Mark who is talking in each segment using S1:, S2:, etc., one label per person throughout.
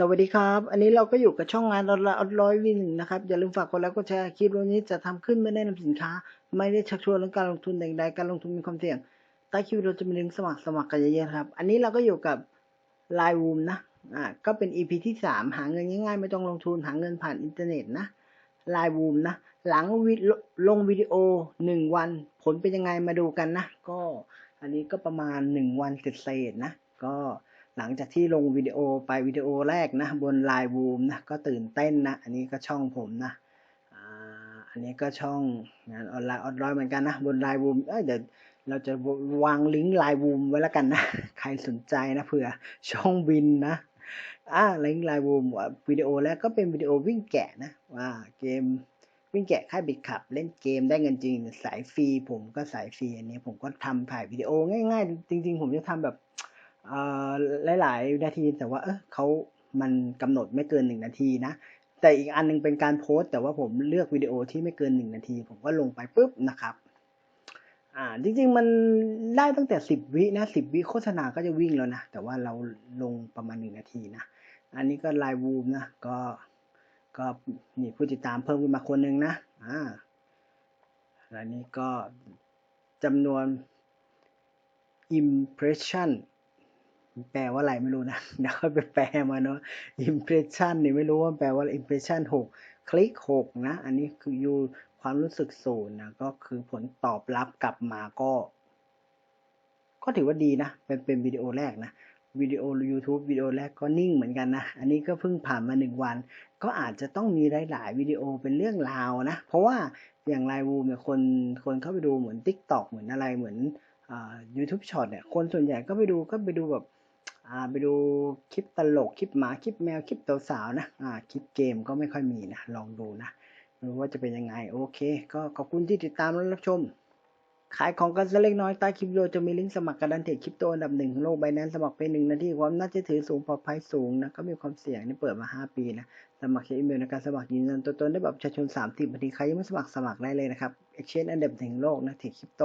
S1: สวัสดีครับ อันนี้เราก็อยู่กับช่องงานออนไลน์ออนร้อยวีหนึ่งนะครับ อย่าลืมฝากกดไลค์กดแชร์คลิปวันนี้จะทำขึ้นไม่แนะนำสินค้า ไม่ได้ชักชวนเรื่องการลงทุนใดๆการลงทุนมีความเสี่ยง ใต้คลิปเราจะมีลิงก์สมัครสมัครกันเยอะๆครับ อันนี้เราก็อยู่กับ l i น์ Room นะ อ่า ก็เป็น EP ที่สามหาเงินง่ายๆ ไม่ต้องลงทุนหาเงินผ่านอินเทอร์เน็ตนะ l i น์ Room นะ หลังวิลลงวิดีโอหนึ่งวัน ผลเป็นยังไงมาดูกันนะ ก็อันนี้ก็ประมาณหนึ่งวันเศษๆนะ ก็ หลังจากที่ลงวิดีโอไปวิดีโอแรกนะบน Line Room นะก็ตื่นเต้นนะ อันนี้ก็ช่องผมนะอันนี้ก็ช่องงานออนไลน์ออนไลน์เหมือนกันนะบน Line Room เดี๋ยวเราจะวางลิงก์ Line Room ไว้แล้วกันนะ ใครสนใจนะเผื่อช่องบินนะอ่าลิงก์ Line Room ว่าวิดีโอแรกก็เป็นวิดีโอวิ่งแกะนะว่าเกมวิ่งแกะค่ายบิดขับ เล่นเกมได้เงินจริงสายฟรีผมก็สายฟรีอันนี้ผมก็ทำถ่ายวิดีโอง่าย ๆ จริง ๆ ผมจะทำแบบ หลาย ๆ นาทีแต่ว่าเออเขามันกำหนดไม่เกินหนึ่งนาทีนะ แต่อีกอันหนึงเป็นการโพสต์ แต่ว่าผมเลือกวิดีโอที่ไม่เกินหนึ่งนาที ผมก็ลงไปปุ๊บนะครับอ่าจริงๆมันได้ตั้งแต่สิบวินะสิบวิโฆษณาก็จะวิ่งแล้วนะ แต่ว่าเราลงประมาณหนึ่งนาทีนะ อันนี้ก็ไลน์วูมนะก็ก็นี่ผู้ติดตามเพิ่มขึ้นมาคนหนึ่งนะอ่าแล้วนี้ก็จำนวน impression แปลว่าอะไรไม่รู้นะเดี๋ยวไปแปลมาเนาะ impression นี่ไม่รู้ว่าแปลว่าอะไร impression หกคลิกหกนะ อันนี้คืออยู่ความรู้สึกศูนย์นะก็คือผลตอบรับกลับมาก็ ก็ถือว่าดีนะ เป็นเป็นวิดีโอแรกนะวิดีโอ YouTube วิดีโอแรกก็นิ่งเหมือนกันนะ อันนี้ก็เพิ่งผ่านมาหนึ่งวัน ก็อาจจะต้องมีหลาย ๆ วิดีโอเป็นเรื่องราวนะ เพราะว่าอย่างไลน์วูเนี่ยคนคนเข้าไปดูเหมือน TikTok เหมือนอะไรเหมือนอ่า YouTube Short เนี่ยคนส่วนใหญ่ก็ไปดูก็ไปดูแบบ อ่าไปดูคลิปตลกคลิปหมาคลิปแมวคลิปสาวๆนะอ่าคลิปเกมก็ไม่ค่อยมีนะลองดูนะไม่รู้ว่าจะเป็นยังไงโอเค ก็ขอบคุณที่ติดตามและรับชม ขายของกันสักเล็กน้อยใต้คลิปวิดีโอจะมีลิงก์สมัครการดันเทรดคริปโตอันดับหนึ่งของโลกใบนั้นสมัครเป็นหนึ่งนาทีความน่าเชื่อถือสูงปลอดภัยสูงนะก็มีความเสี่ยงนี่เปิดมา 5 ปีนะสมัครใช้อีเมลในการสมัครยืนยันตัวตนได้แบบประชาชน30นาทีใครยังไม่สมัครสมัครได้เลยนะครับ Exchange อันดับหนึ่งของโลกนะเทรดคริปโต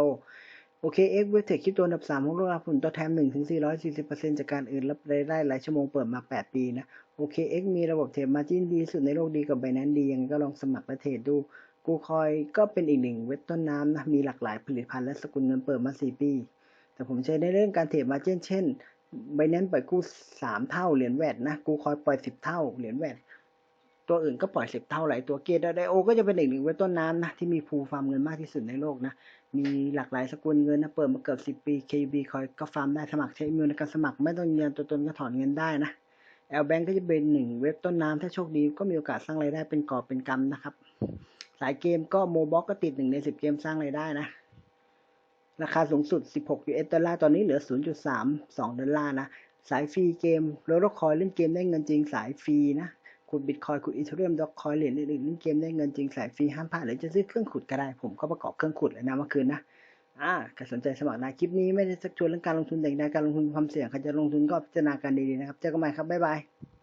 S1: โอเคเอ็กเวทเทรดคริปโตอันดับ3ของโลกรับผลตอบแทน1ถึง440%จากการอื่นรับรายได้หลายชั่วโมงเปิดมา 8 ปีนะโอเคเอ็กมีระบบเทรดมาจิ้นดีสุดในโลกดีกับไบแนนดียังก็ลองสมัครและเทรดดูกูคอยก็เป็นอีกหนึ่งเว็บต้นน้ำนะมีหลากหลายผลิตภัณฑ์และสกุลเงินเปิดมา 4 ปี แต่ผมใช้ในเรื่องการเทรดมาเช่นเช่นไบแนนปล่อยกู้ 3 เท่าเหรียญแวดนะกูคอยปล่อย 10 เท่าเหรียญแวด ตัวอื่นก็ปล่อย10เท่าหลายตัวเกตไดโอ ก็จะเป็นอีกหนึ่งเว็บต้นน้ำนะ ที่มีภูฟาร์มเงินมากที่สุดในโลกนะ มีหลากหลายสกุลเงินนะ เปิดมาเกือบ10ปี KB คอยก็ฟาร์มได้สมัครใช้อีเมลในการสมัครไม่ต้องยืนยันตัวตนก็ถอนเงินได้นะ L Bank ก็จะเป็นหนึ่งเว็บต้นน้ำถ้าโชคดีก็มีโอกาสสร้างรายได้เป็นกอบเป็นกำนะครับ สายเกมก็โมบ็อกก็ติดหนึ่งในสิบเกมสร้างรายได้นะ ราคาสูงสุด 16 US ดอลลาร์ตอนนี้เหลือ 0.32 ดอลลาร์นะ สายฟรีเกมโรลคอยเล่นเกมได้เงินจริงสายฟรีนะ ขุดบิตคอยขุดอีเทเรียมดอกคอยเหรียญอื่นๆเล่นเกมได้เงินจริงสายฟรีห้ามพลาดหรือจะซื้อเครื่องขุดก็ได้ ผมก็ประกอบเครื่องขุดแล้วนะเมื่อคืนนะอ่าใครสนใจสมัครนะคลิปนี้ไม่ได้ชักชวนเรื่องการลงทุนแต่อย่างใดการลงทุนความเสี่ยงใครจะลงทุนก็พิจารณาการดีๆนะครับเจอกันใหม่ครับบ๊ายบาย